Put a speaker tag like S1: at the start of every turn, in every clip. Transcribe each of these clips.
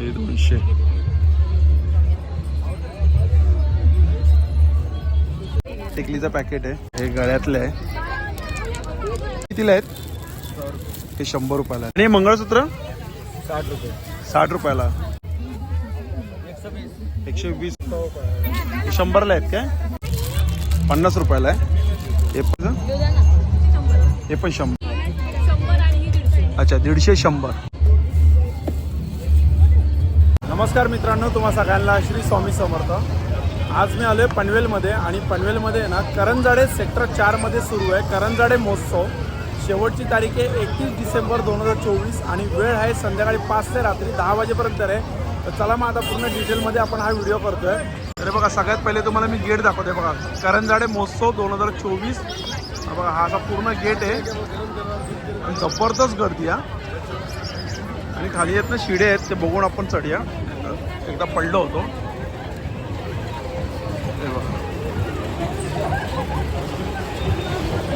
S1: हे दोनशे. टिकलीचं पॅकेट आहे. हे गळ्यातलं आहे. कितीला आहेत? हे शंभर रुपयाला आहे. आणि मंगळसूत्र?
S2: साठ रुपये.
S1: साठ रुपयाला. एकशे वीस. शंभरला आहेत काय? पन्नास रुपयाला आहे. हे पण हे पण शंभर. अच्छा दीडशे शंभर. नमस्कार मित्रांनो तुम्हा सगळ्यांना श्री स्वामी समर्थ. आज मी आलो आहे पनवेलमध्ये आणि पनवेलमध्ये ना करंजाडे सेक्टर चारमध्ये सुरू आहे. करंजाडे महोत्सव. शेवटची तारीख आहे एकतीस डिसेंबर दोन हजार चोवीस आणि वेळ आहे संध्याकाळी पाच ते रात्री दहा वाजेपर्यंत आहे. तर चला मग आता पूर्ण डिटेलमध्ये आपण हा व्हिडिओ करतोय. अरे बघा सगळ्यात पहिले तुम्हाला मी गेट दाखवते बघा. करंजाडे महोत्सव दोन हजार चोवीस. बघा हा असा पूर्ण गेट आहे. आणि जबरदस्त गर्दी हा. आणि खाली आहेत ना शिडे आहेत ते बघून आपण चढूया. एकदा पडलो होतो.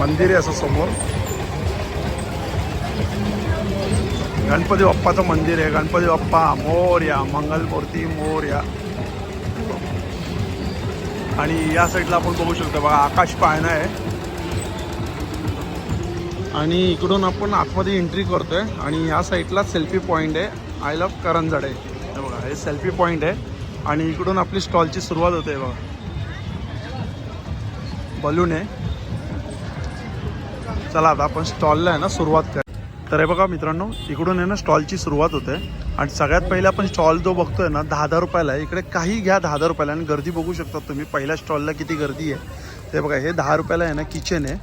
S1: मंदिर आहे असं समोर. गणपती बाप्पाचं मंदिर आहे. गणपती बाप्पा मोर्या मंगलमूर्ती मोर्या आणि या साईडला आपण बघू शकतो. बघा आकाश पाळणा आहे. आणि इकडून आपण आतमध्ये एंट्री करतोय. आणि या साईडला सेल्फी पॉईंट आहे. I love Karanjad. आहे बघा हे सेल्फी पॉईंट आहे. आणि इकडून आपली स्टॉलची सुरुवात होते बघा. बलून आहे. चला आता आपण स्टॉलला आहे ना सुरुवात कर. तर हे बघा मित्रांनो इकडून आहे ना स्टॉलची सुरुवात होते. आणि सगळ्यात पहिले आपण स्टॉल जो बघतोय ना दहा दहा रुपयाला आहे. इकडे काही घ्या दहा दहा रुपयाला आणि गर्दी बघू शकता तुम्ही. पहिल्या स्टॉलला किती गर्दी आहे. ते बघा हे दहा रुपयाला आहे ना किचन आहे.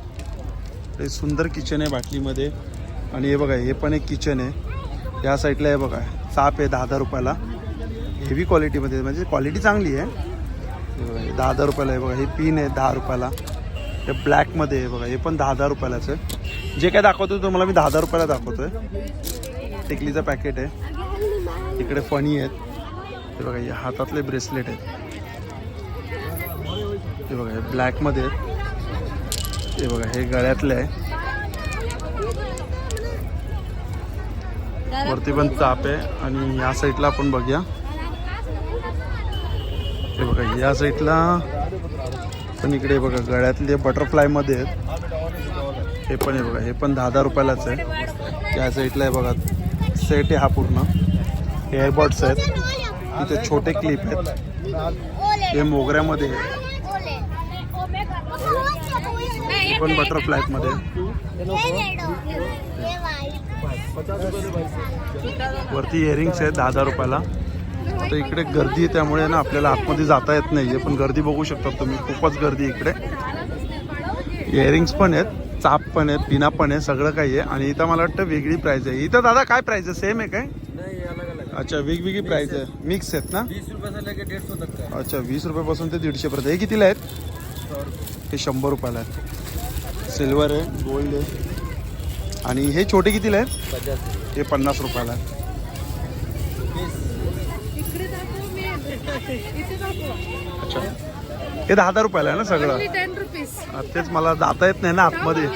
S1: हे सुंदर किचन आहे बाटलीमध्ये. आणि हे बघा हे पण एक किचन आहे. या साईडला हे बघा चाप आहे दहा दहा रुपयाला. हेवी क्वालिटीमध्ये म्हणजे क्वालिटी चांगली आहे. बघा दहा दहा रुपयाला आहे बघा हे पिन आहे दहा रुपयाला. हे ब्लॅकमध्ये आहे बघा हे पण दहा दहा रुपयालाच आहे. जे काय दाखवतो तुम्हाला मी दहा दहा रुपयाला दाखवतोय. टिकलीचं पॅकेट आहे. इकडे फणी आहेत. हे बघा हे हातातले ब्रेसलेट आहेत. हे बघा हे ब्लॅकमध्ये आहेत. हे बघा हे गळ्यातले आहे. वरती पण चाप आहे. आणि या साईडला आपण बघूया. या साईडला. पण इकडे बघा गळ्यातले बटरफ्लायमध्ये आहेत. हे पण आहे बघा हे पण दहा दहा रुपयालाच आहे. या साईडला आहे बघा सेट आहे हा पूर्ण. एअरबड्स आहेत. इथे छोटे क्लिप आहेत. हे मोगऱ्यामध्ये आहे. हे पण बटरफ्लायमध्ये वरती इयरिंग्स आहेत दहा दहा रुपयाला. आता इकडे गर्दी आहे त्यामुळे ना आपल्याला आतमध्ये जाता येत नाही पण गर्दी बघू शकता तुम्ही. खूपच गर्दी आहे इकडे. इयरिंग्स पण आहेत चाप पण आहेत पिना पण आहे सगळं काही आहे. आणि इथं मला वाटतं वेगळी प्राईज आहे. इथं दादा काय प्राईज आहे? सेम आहे काय?
S2: नहीं अलग अलग
S1: अच्छा वेगवेगळी प्राईज आहे. मिक्स आहेत ना?
S2: है
S1: अच्छा वीस रुपयापासून ते दीडशेपर्यंत हे कितीला आहेत? हे शंभर रुपयाला आहेत. सिल्वर आहे गोल्ड आहे. आणि हे छोटे कितीला आहेत? हे पन्नास रुपयाला आहे अच्छा. हे दहा दहा रुपयाला आहे ना सगळं? तेच मला जाता येत नाही ना आतमध्ये.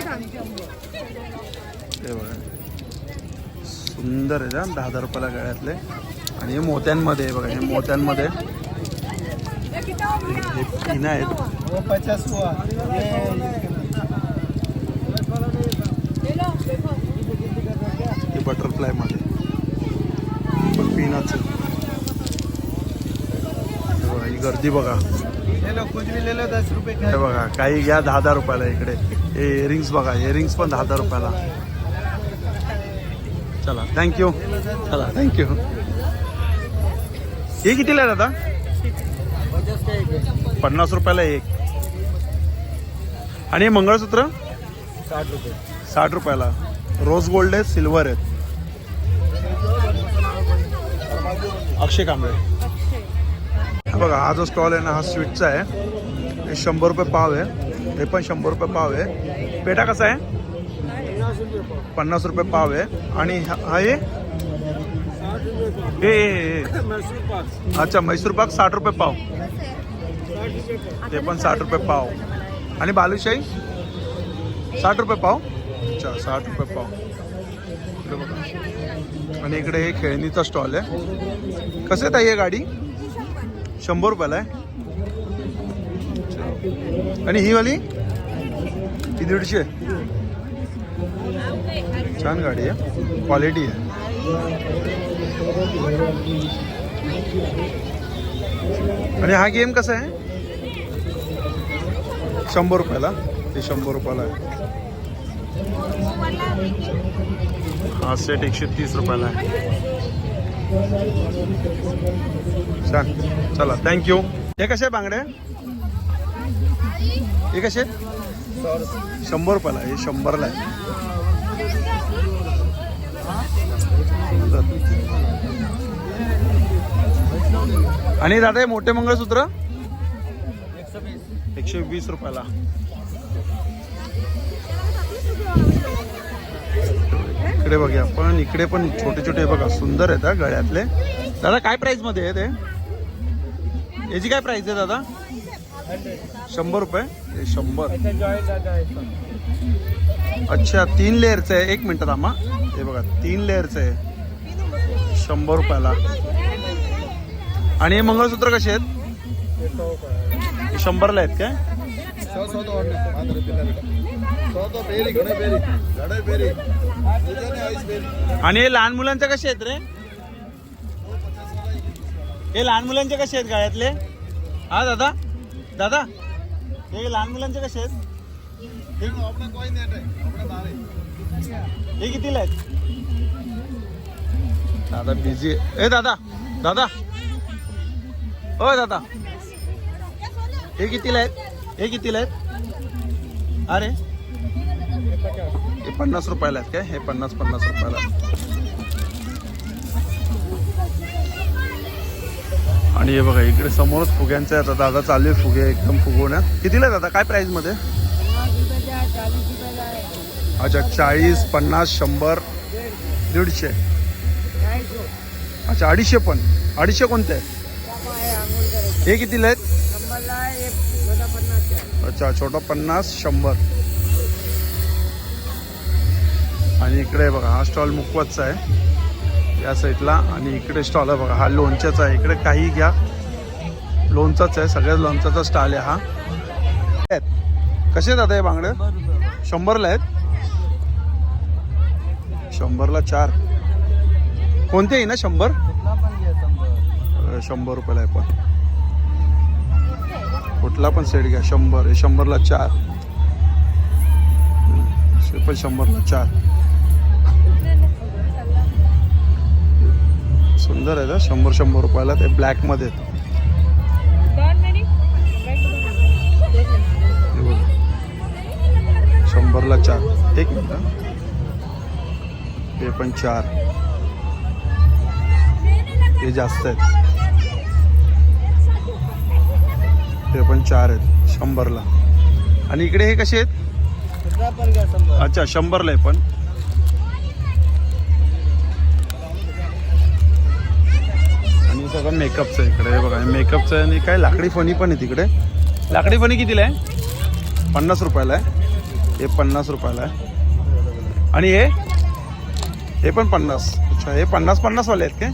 S1: बघा. सुंदर आहे ना दहा दहा रुपयाला गळ्यातले. आणि हे मोत्यांमध्ये आहे बघा हे मोत्यांमध्ये. पिनं आहेत. बटरफ्लायमध्ये पण पिनाच. गर्दी बघा. हे बघा काही घ्या दहा दहा रुपयाला इकडे. हे इयरिंग्स बघा इयरिंग्स पण दहा दहा रुपयाला. चला थँक्यू चला थँक्यू हे कितीला आहे दादा? पन्नास रुपयाला एक. आणि मंगळसूत्र?
S2: साठ रुपये
S1: साठ रुपयाला. रोज गोल्ड आहे सिल्वर आहेत. अक्षय कांबळे. बघा हा जो स्टॉल आहे ना हा स्वीटचा आहे. हे शंभर रुपये पाव आहे. हे पण शंभर रुपये पाव आहे. पेटा कसा आहे? पन्नास रुपये पाव आहे. आणि हा हे हे अच्छा मैसूर पाक साठ रुपये पाव. ते पण साठ रुपये पाव. आणि बालुशाही? साठ रुपये पाव? अच्छा साठ रुपये पाव. आणि इकडे हे खेळणीचा स्टॉल आहे. कसं आहे ताई आहे गाडी? शंभर रुपयाला आहे ही वाली? ही दीडशे. छान गाडी आहे. क्वालिटी आणि हा गेम कसा आहे? शंभर रुपयाला. शंभर रुपयाला आहे. हा सेट एकशे तीस रुपयाला आहे. सांग. चला थँक्यू हे कसे बांगडे हे कसे शंभर रुपयाला हे शंभरला आहे. आणि दादा हे मोठे मंगळसूत्र? एकशे वीस रुपयाला. इकडे बघूया. पण इकडे पण छोटे छोटे बघा सुंदर आहेत हा गळ्यातले. दादा काय प्राइसमध्ये आहे ते? याची काय प्राइस आहे दादा? शंभर रुपये? शंभर. अच्छा तीन लेअरचं आहे. एक मिनिट थांबा. हे बघा तीन लेअरचं आहे. शंभर रुपयाला. आणि हे मंगळसूत्र कसे आहेत?
S2: हे
S1: शंभरला आहेत काय? आणि हे लहान मुलांचे कसे आहेत रे? हे लहान मुलांचे कसे आहेत गाळ्यातले? हा दादा? दादा? हे लहान मुलांचे कसे आहेत? हे
S2: हे
S1: कितीला आहेत? दादा बिझी ए दादा दादा. ओ दादा. हे कितीला आहेत? हे कितीला आहेत? अरे. हे पन्नास रुपयाला आहेत काय? हे पन्नास पन्नास रुपयाला. आणि हे बघा इकडे समोरच फुग्यांचे आता दादा चालू आहे फुगे एकदम फुगवण्यात. कितीला दादा? काय प्राईजमध्ये अच्छा चाळीस पन्नास शंभर दीडशे. अच्छा अडीचशे पण. अडीचशे कोणते? आहेत हे कितीला आहेत? अच्छा छोटा पन्नास शंभर. आणि इकडे बघा हा स्टॉल मुकवतचा आहे. या साईडला आणि इकडे स्टॉल आहे बघा हा लोणच्याचा आहे. इकडे काही घ्या. लोणचाच आहे सगळ्याच लोणचाचा स्टॉल आहे हा. आहेत. कसे आहेत आता हे बांगडे? शंभरला आहेत? शंभरला चार. कोणते आहे ना शंभर? शंभर रुपयाला आहे पण. कुठला पण सेट घ्या. शंभर हे शंभरला चार. पण शंभरला चार. सुंदर आहे ना शंभर शंभर रुपयाला ते ब्लॅकमध्ये. शंभरला चार. एक मिनिट हं. हे पण चार. हे जास्त आहेत. हे पण चार आहेत शंभरला. आणि इकडे हे कसे आहेत? अच्छा शंभरला आहे पण. सगळं मेकअपचं आहे इकडे हे बघा मेकअपचं आहे आणि काय लाकडी फणी पण आहे तिकडे. लाकडी फणी कितीला आहे? पन्नास रुपयाला आहे. हे पन्नास रुपयाला आहे. आणि हे? हे पण पन्नास. अच्छा हे पन्नास पन्नासवाले आहेत काय?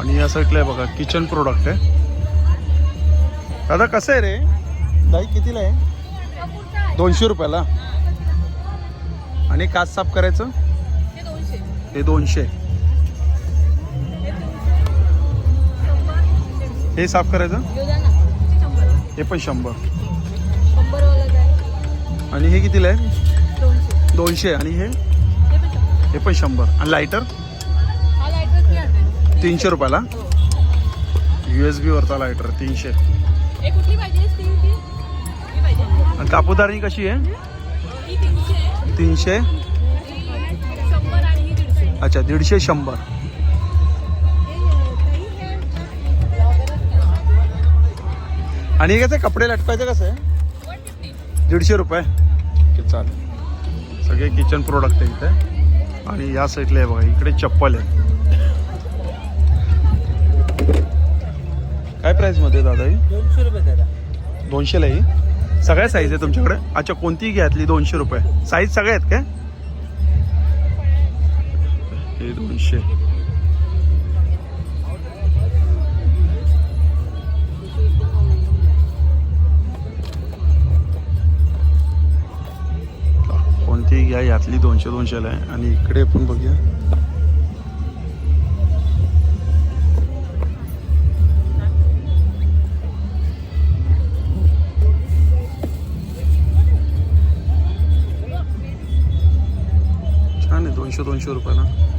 S1: आणि या साईडला आहे बघा किचन प्रोडक्ट आहे. दादा कसं आहे रे? दाई कितीला आहे? दोनशे रुपयाला. आणि काच साफ करायचं? हे दोनशे. हे साफ करायचं? हे पण शंभर. आणि हे कितीला आहे? दोनशे. आणि हे? हे पण शंभर. आणि लायटर तीनशे रुपयाला. यू एस बीवरचा लायटर तीनशे. आणि कापूदारणी कशी आहे?
S3: तीनशे.
S1: अच्छा दीडशे शंभर. आणि हे कसं कपडे लटकायचं कसं? आहे दीडशे रुपये. ओके चालेल. सगळे किचन प्रोडक्ट आहे इथे. आणि या साईडला आहे बघा इकडे चप्पल आहे. काय प्राईसमध्ये दादा ही?
S2: दोनशे रुपये दादा.
S1: दोनशेला ही? सगळ्या साईज आहे तुमच्याकडे? अच्छा कोणतीही घ्यातली दोनशे रुपये. साईज सगळ्या आहेत काय? हे दोनशे. कोणतीही घ्या यातली दोनशे दोनशेला आहे. आणि इकडे पण बघूया. छान आहे दोनशे दोनशे रुपयाला.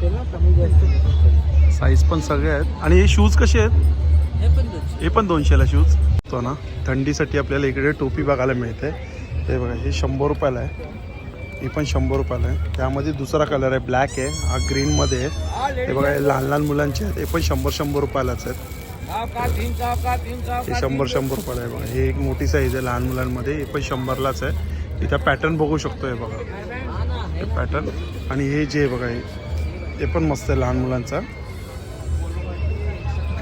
S4: भेटेल ना कमी जास्त.
S1: साईज पण सगळे आहेत. आणि हे शूज कसे आहेत?
S4: हे पण दोनशे.
S1: हे पण दोनशेला शूज तो ना थंडीसाठी आपल्याला इकडे टोपी बघायला मिळते. हे बघा हे शंभर रुपयाला आहे. ही पण शंभर रुपयाला आहे. त्यामध्ये दुसरा कलर आहे ब्लॅक आहे. हा ग्रीनमध्ये आहे. हे बघा हे लहान लहान मुलांचे आहेत. हे पण शंभर शंभर रुपयालाच आहेत. हे शंभर शंभर रुपयाला आहे. बघा हे एक मोठी साईज आहे लहान मुलांमध्ये. हे पण शंभरलाच आहे. इथं पॅटर्न बघू शकतो हे बघा हे पॅटर्न आणि हे जे बघा हे हे पण मस्त आहे लहान मुलांचा.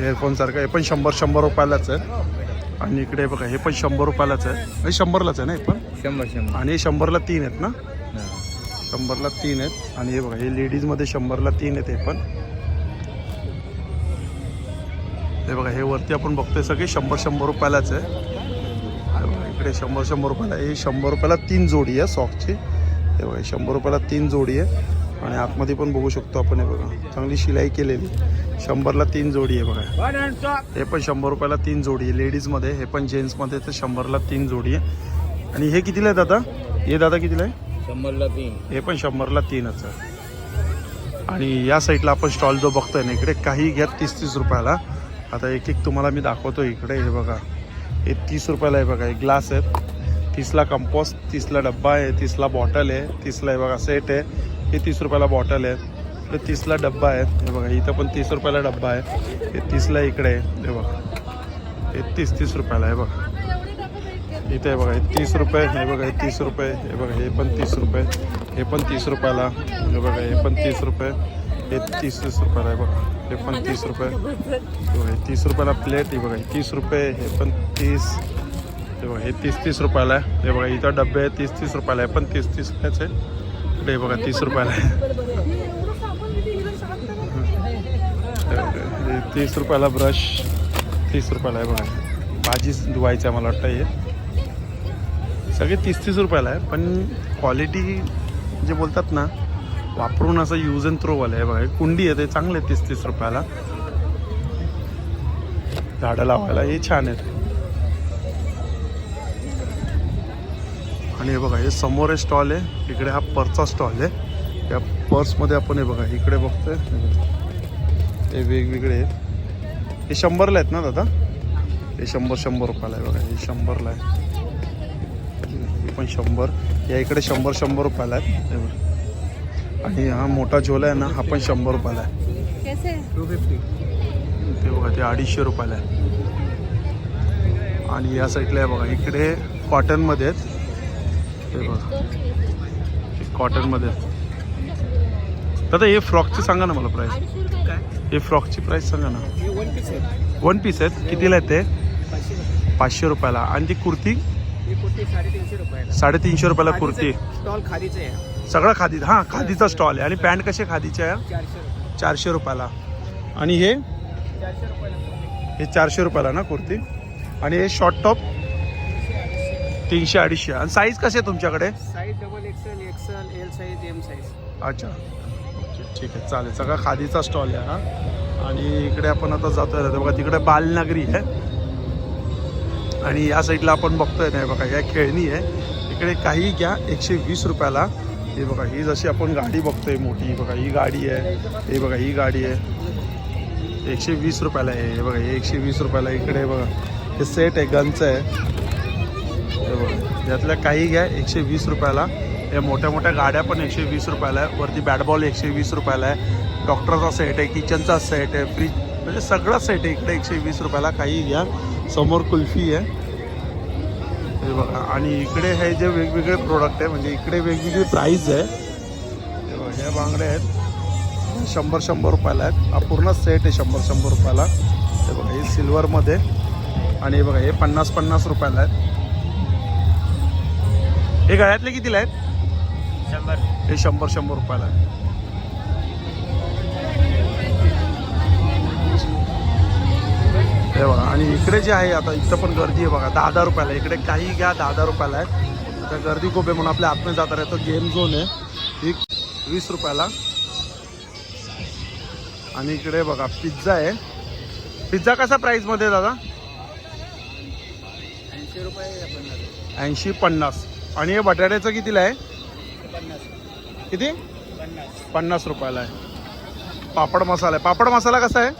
S1: एअरफोन सारखं हे पण शंभर शंभर रुपयालाच आहे. आणि इकडे बघा हे पण शंभर रुपयालाच आहे. हे शंभरलाच आहे ना हे पण?
S4: शंभर शंभर.
S1: आणि हे शंभरला तीन आहेत ना? शंभरला तीन आहेत. आणि हे बघा हे लेडीजमध्ये शंभरला तीन आहेत हे पण. हे बघा हे वरती आपण बघतोय सगळे शंभर शंभर रुपयालाच आहे. इकडे शंभर शंभर रुपयाला हे शंभर रुपयाला तीन जोडी आहे सॉक्सची हे बघा शंभर रुपयाला तीन जोडी आहे. आणि आतमध्ये पण बघू शकतो आपण हे बघा. चांगली शिलाई केलेली. शंभरला तीन जोडी आहे बघा. हे पण शंभर रुपयाला तीन जोडी आहे. लेडीजमध्ये हे पण जेंट्समध्ये तर शंभरला तीन जोडी आहे. आणि हे कितीला आहे दादा? हे दादा कितीला आहे?
S4: शंभरला तीन.
S1: हे पण शंभरला तीनच आहे. आणि या साईडला आपण स्टॉल जो बघतोय ना इकडे काही घ्या तीस तीस रुपयाला. आता एक एक तुम्हाला मी दाखवतो इकडे हे बघा. हे तीस रुपयाला आहे बघा हे ग्लास आहेत तीसला कंपोस्ट तीसला डब्बा आहे तीसला बॉटल आहे तीसला हे बघा सेट आहे. हे तीस रुपयाला बॉटल आहे. इकडे तीसला डब्बा आहे. हे बघा इथं पण तीस रुपयाला डब्बा आहे. हे तीसला इकडे आहे. हे बघा. हे तीस तीस रुपयाला आहे बघा. इथे हे बघा हे तीस रुपये हे बघा हे तीस रुपये हे बघा हे पण तीस रुपये हे पण तीस रुपयाला हे बघा हे पण तीस रुपये हे तीस तीस रुपयाला आहे बघा. हे पण तीस रुपये. बघा हे तीस रुपयाला प्लेट हे बघा तीस रुपये हे पण तीस. हे बघा हे तीस तीस रुपयाला आहे. हे बघा इथं डब्बे आहे तीस तीस रुपयाला आहे पण तीस तीस आहे इकडे बघा तीस रुपयाला आहे. तीस रुपयाला ब्रश तीस रुपयाला आहे बघा. भाजी धुवायचं आहे मला वाटतं हे. सगळे तीस तीस रुपयाला आहे पण क्वालिटी जे बोलतात ना वापरून असं यूज अँड थ्रोवाला आहे बघा. हे कुंडी आहे ते चांगले तीस तीस रुपयाला. झाडं लावायला हे छान आहेत. आणि हे बघा हे समोर हे स्टॉल आहे इकडे हा पर्सचा स्टॉल आहे. या पर्समध्ये आपण हे बघा इकडे बघतोय. हे वेगवेगळे आहेत. हे शंभरला आहेत ना दादा? हे शंभर शंभर रुपयाला आहे बघा हे शंभरला आहे. हे पण शंभर. या इकडे शंभर शंभर रुपयाला आहेत. हे बघा. आणि हा मोठा झोला आहे ना हा पण शंभर रुपयाला आहे.
S3: कैसे?
S4: टू फिफ्टी
S1: ते बघा ते अडीचशे रुपयाला आहे. आणि या साईडला आहे बघा इकडे कॉटनमध्ये आहेत. बघा. हे कॉटनमध्ये. दादा हे फ्रॉकची सांगा ना मला प्राईस
S3: रुपये
S1: हे फ्रॉकची प्राईस सांगा ना.
S4: वन पीस
S1: आहेत. कितीला आहेत ते?
S4: पाचशे
S1: रुपयाला. आणि ती कुर्ती?
S4: ही कुर्ती साडेतीनशे रुपयाला.
S1: कुर्ती.
S4: स्टॉल खादीचं आहे.
S1: सगळं खादी हां खादीचा स्टॉल आहे. आणि पॅन्ट कसे खादीचे आहे?
S4: चारशे रुपये
S1: चारशे रुपयाला. आणि हे? हे चारशे रुपयाला ना कुर्ती? आणि हे शॉर्ट टॉप तीनशे अडीचशे. आणि साईज कसे आहे तुमच्याकडे?
S4: Size double XL XL L size M size
S1: अच्छा. ठीक आहे चालेल. सगळा खादीचा स्टॉल आहे हा. आणि इकडे आपण आता जातोय. बघा तिकडे बालनगरी आहे. आणि या साईडला आपण बघतोय. ना हे बघा या खेळणी आहे. इकडे काही घ्या. एकशे वीस रुपयाला. हे बघा ही जशी आपण गाडी बघतोय मोठी बघा ही गाडी आहे. हे बघा ही गाडी आहे. एकशे वीस रुपयाला आहे. हे बघा हे एकशे वीस रुपयाला. इकडे बघा हे सेट आहे गनचं आहे. यातल्या काही घ्या एकशे वीस रुपयाला. या मोठ्या मोठ्या गाड्या पण एकशे वीस रुपयाला आहे. वरती बॅट बॉल एकशे वीस रुपयाला आहे. डॉक्टरचा सेट आहे किचनचा सेट आहे फ्रीज म्हणजे सगळा सेट आहे. इकडे एकशे वीस रुपयाला काही घ्या. समोर कुल्फी आहे. हे बघा. आणि इकडे हे जे वेगवेगळे प्रोडक्ट आहे म्हणजे इकडे वेगवेगळी प्राईज आहे. हे बघा ह्या बांगड्या आहेत. शंभर शंभर रुपयाला आहेत. हा पूर्ण सेट आहे शंभर शंभर रुपयाला. हे बघा हे सिल्वरमध्ये आणि हे बघा हे पन्नास पन्नास रुपयाला आहेत. हे गळ्यातले कितीला आहेत?
S4: शंभर.
S1: हे शंभर शंभर रुपयाला आहे हे बघा आणि इकडे जे आहे आता इथं पण गर्दी आहे बघा दहा दहा रुपयाला आहे. इकडे काही घ्या दहा दहा रुपयाला आहे आता गर्दी खूप आहे म्हणून आपल्या आतमध्ये जाता येतं गेम झोन आहे. ही वीस रुपयाला. आणि इकडे बघा पिझ्झा आहे. पिझ्झा कसा प्राईसमध्ये आहे दादा?
S4: ऐंशी रुपये
S1: ऐंशी पन्नास. आणि हे बटाट्याचं कितीला आहे? किती?
S4: पन्नास.
S1: पन्नास रुपयाला आहे. पापड मसाला आहे. पापड मसाला कसा आहे?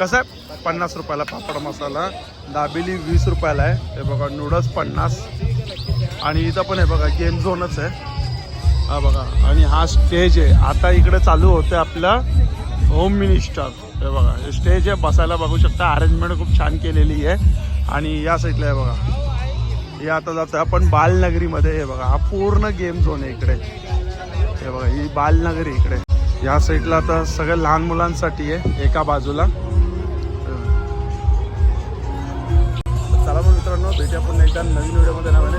S1: कसा आहे? पन्नास रुपयाला पापड मसाला. दाबेली वीस रुपयाला आहे. हे बघा नूडल्स पन्नास. आणि इथं पण आहे बघा गेम झोनच आहे. हा बघा आणि हा स्टेज आहे. आता इकडे चालू होतं आपलं होम मिनिस्टर हे बघा हे स्टेज आहे. बसायला बघू शकता. अरेंजमेंट खूप छान केलेली आहे. आणि या साईडला आहे बघा. हे आता जातं आपण बालनगरीमध्ये हे बघा. हा पूर्ण गेम झोन आहे इकडे. हे बघा ही बालनगरी इकडे. या साईडला आता सगळ्या लहान मुलांसाठी आहे एका बाजूला. चला मग मित्रांनो भेटूया पुन्हा एकदा नवीन व्हिडिओमध्ये नव्याने